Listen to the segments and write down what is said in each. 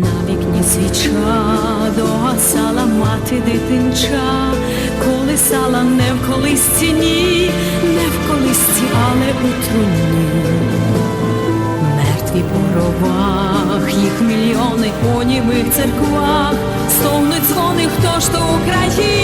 На вікні свіча догасала мати дитинча, колисала не в колисці, ні, не в колисці, але у труні. Мертві по робах, їх мільйони у німих церквах, стовни дзвони, хто ж то Україні,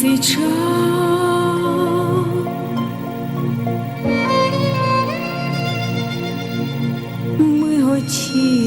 свіча. Ми готіли.